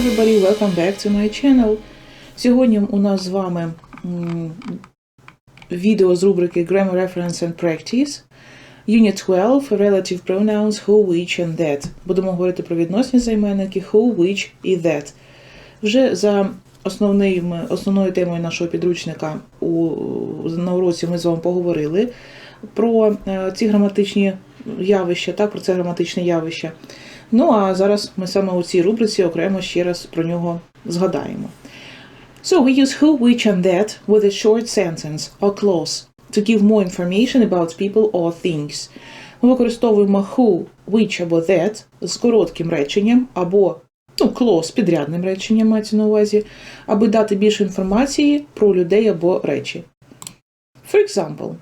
everybody, welcome back to my channel. Сьогодні у нас з вами відео з рубрики Grammar Reference and Practice. Unit 12 Relative Pronouns Who, Which and That. Будемо говорити про відносні займенники Who, Which і That. Вже за основним, основною темою нашого підручника у, на уроці ми з вами поговорили про е, ці граматичні явища, так, про це граматичне явище. Ну а зараз ми саме у цій рубриці окремо ще раз про нього згадаємо. So we use who, which and that with a short sentence or clause to give more information about people or things. Ми використовуємо who, which або that з коротким реченням або ну, clause, підрядним реченням мається на увазі, аби дати більше інформації про людей або речі. For example,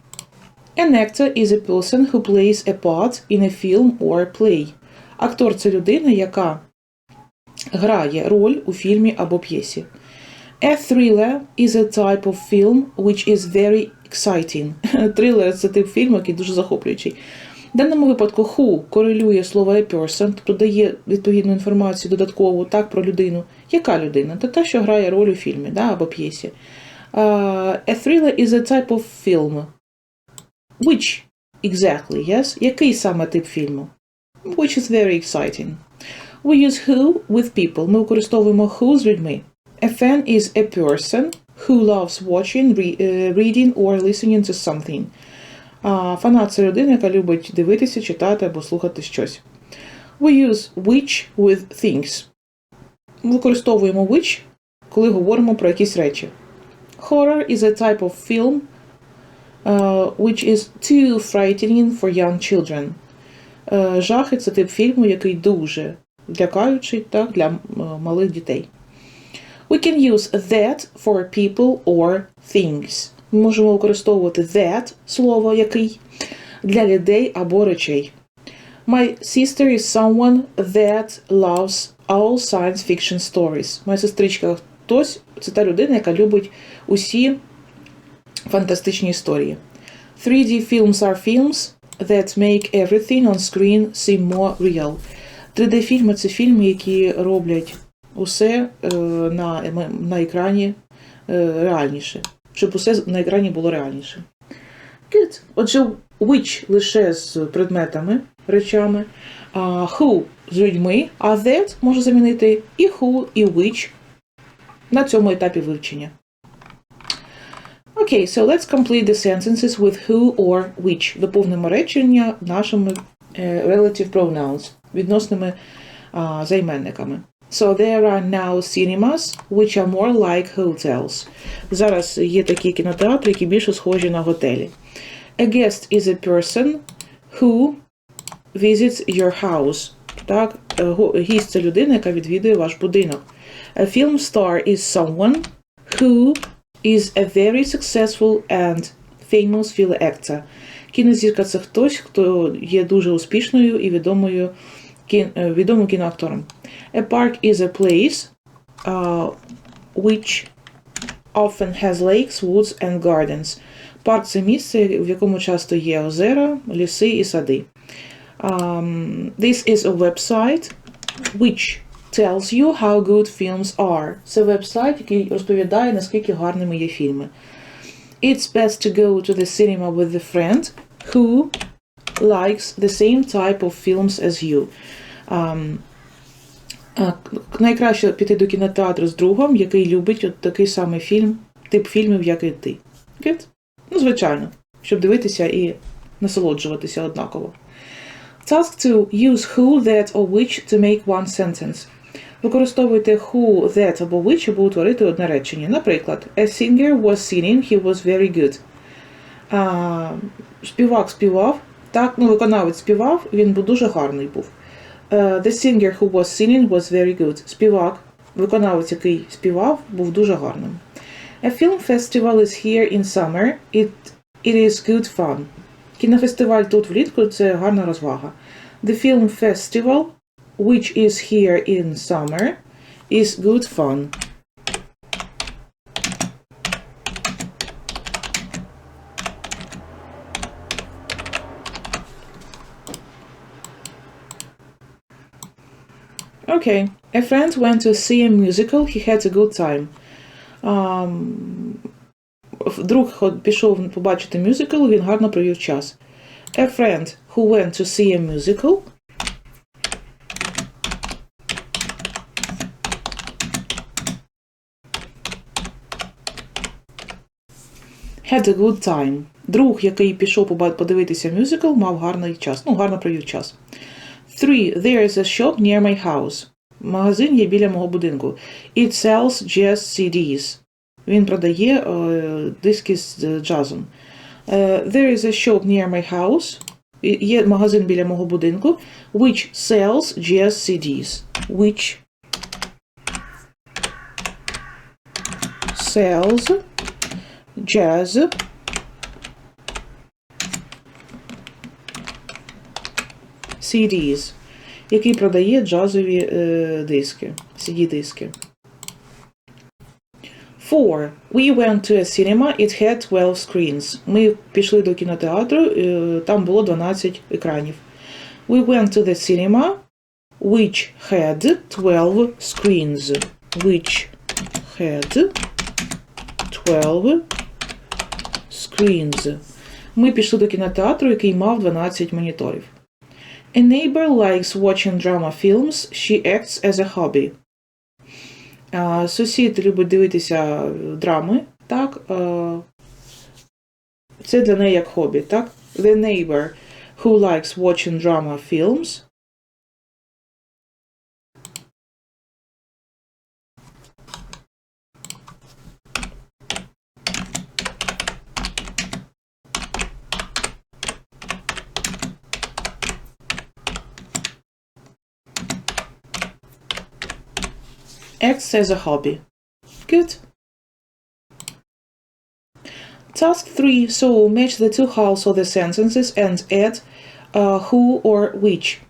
an actor is a person who plays a part in a film or play. Актор це людина, яка грає роль у фільмі або п'єсі. A thriller is a type of film which is very exciting. Трилер це тип фільму, який дуже захоплюючий. В даному випадку who корелює слово a person, тобто дає відповідну інформацію додаткову так про людину. Яка людина? Це та, що грає роль у фільмі да, або п'єсі. Uh, a thriller is a type of film. Which exactly, yes? Який саме тип фільму? Which is very exciting. We use who with people. Ми використовуємо who з людьми. A fan is a person who loves watching, re- е, reading or listening to something. А фанат це людина, яка любить дивитися, читати або слухати щось. We use which with things. Використовуємо which, коли говоримо про якісь речі. Horror is a type of film Uh, which is too frightening for young children. Е, Жахи це тип фільму, який дуже лякаючий так, для м, малих дітей. We can use that for people or things. Ми можемо використовувати that слово який для людей або речей. My sister is someone that loves all science fiction stories. Моя сестричка хтось це та людина, яка любить усі фантастичні історії. 3D films are films that make everything on screen seem more real. 3D-фільми це фільми, які роблять усе е, на, на екрані е, реальніше, щоб усе на екрані було реальніше. Good. Отже, which лише з предметами, речами, а who з людьми, а that може замінити і who, і which на цьому етапі вивчення. Okay, so let's complete the sentences with who or which. Доповнимо речення нашими е, relative pronouns, відносними а, займенниками. So there are now cinemas, which are more like hotels. Зараз є такі кінотеатри, які більше схожі на готелі. A guest is a person who visits your house. Так, е, гість це людина, яка відвідує ваш будинок. A film star is someone who is a very successful and famous film actor. Кінозірка це хтось, хто є дуже успішною і відомою кін, е, відомим кіноактором. A park is a place uh, which often has lakes, woods and gardens. Парк це місце, в якому часто є озера, ліси і сади. Um, this is a website which tells you how good films are. Це веб-сайт, який розповідає, наскільки гарними є фільми. It's best to go to the cinema with a friend who likes the same type of films as you. Um, найкраще піти до кінотеатру з другом, який любить от такий самий фільм, тип фільмів, як і ти. Good? Ну, звичайно, щоб дивитися і насолоджуватися однаково. Task 2. Use who, that or which to make one sentence. Використовуйте who, that або which, аби утворити одне речення. Наприклад, A singer was singing, he was very good. А, співак співав, так, ну, виконавець співав, він був дуже гарний був. Е, the singer who was singing was very good. Співак, виконавець, який співав, був дуже гарним. A film festival is here in summer. It, it is good fun. Кінофестиваль тут влітку це гарна розвага. The film festival, which is here in summer, is good fun. Okay. A friend went to see a musical. He had a good time. Um, друг ход- пішов побачити мюзикл, він гарно провів час. A friend who went to see a musical had a good time. Друг, який пішов подивитися мюзикл, мав гарний час. Ну, гарно провів час. Three. There is a shop near my house. Магазин є біля мого будинку. It sells jazz CDs. Він продає е, диски з джазом. Е, there is a shop near my house. Є магазин біля мого будинку. Which sells jazz CDs. Which sells jazz CDs, який продає джазові е, диски, CD-диски. Four. We went to a cinema, it had 12 screens. Ми пішли до кінотеатру, е, там було 12 екранів. We went to the cinema, which had 12 screens. Which had 12 screens. Ми пішли до кінотеатру, який мав 12 моніторів. A neighbor likes watching drama films. She acts as a hobby. Сусід любить дивитися драми, так? Це для неї як хобі, так? The neighbor who likes watching drama films. acts as a hobby. Good. Task 3. So match the two halves of the sentences and add uh, who or which.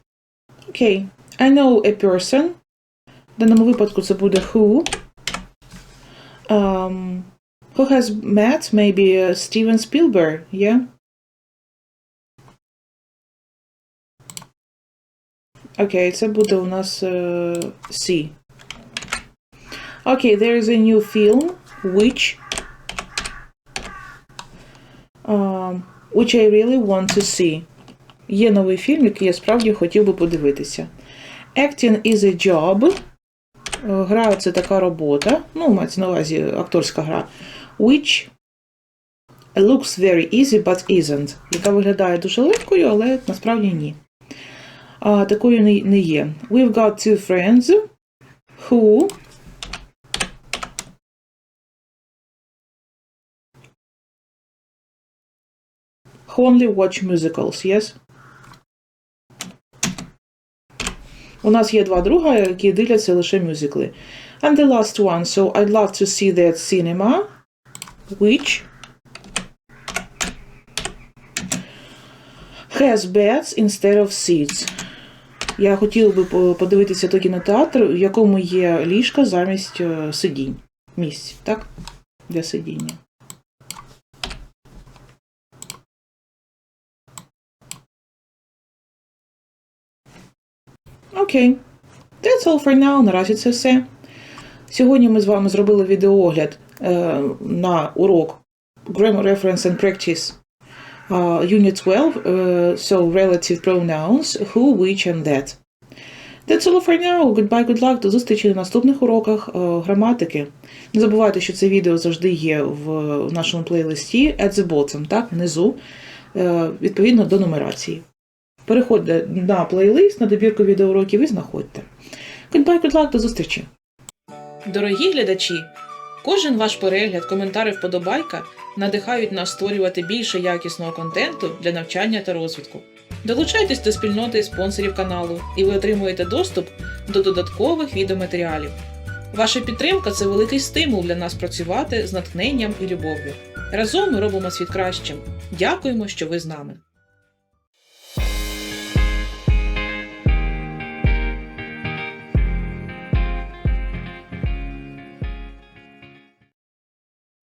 Okay. I know a person. В даному випадку це буде who. Um, who has met maybe uh, Steven Spielberg, yeah? Окей, це буде у нас uh, C. Okay, there is a new film which um, which I really want to see. Є новий фільм, який я справді хотів би подивитися. Acting is a job. Гра це така робота. Ну, мається на увазі акторська гра. Which looks very easy, but isn't. Яка виглядає дуже легкою, але насправді ні. А, такою не є. We've got two friends who only watch musicals, yes? У нас є два друга, які дивляться лише мюзикли. And the last one, so I'd love to see that cinema, which has beds instead of seats. Я хотіла би подивитися той кінотеатр, в якому є ліжка замість е, сидінь. Місць, так? Для сидіння. Окей. That's all for now. Наразі це все. Сьогодні ми з вами зробили відеоогляд е, на урок Grammar Reference and Practice е, Unit 12, е, so relative pronouns, who, which and that. That's all for now. Goodbye, good luck. До зустрічі на наступних уроках е, граматики. Не забувайте, що це відео завжди є в, нашому плейлисті at the bottom, так, внизу, відповідно до нумерації. Переходьте на плейлист, на добірку відеоуроків і знаходьте. Goodbye, good luck, до зустрічі! Дорогі глядачі! Кожен ваш перегляд, коментар і вподобайка надихають нас створювати більше якісного контенту для навчання та розвитку. Долучайтесь до спільноти спонсорів каналу, і ви отримуєте доступ до додаткових відеоматеріалів. Ваша підтримка це великий стимул для нас працювати з натхненням і любов'ю. Разом ми робимо світ кращим. Дякуємо, що ви з нами.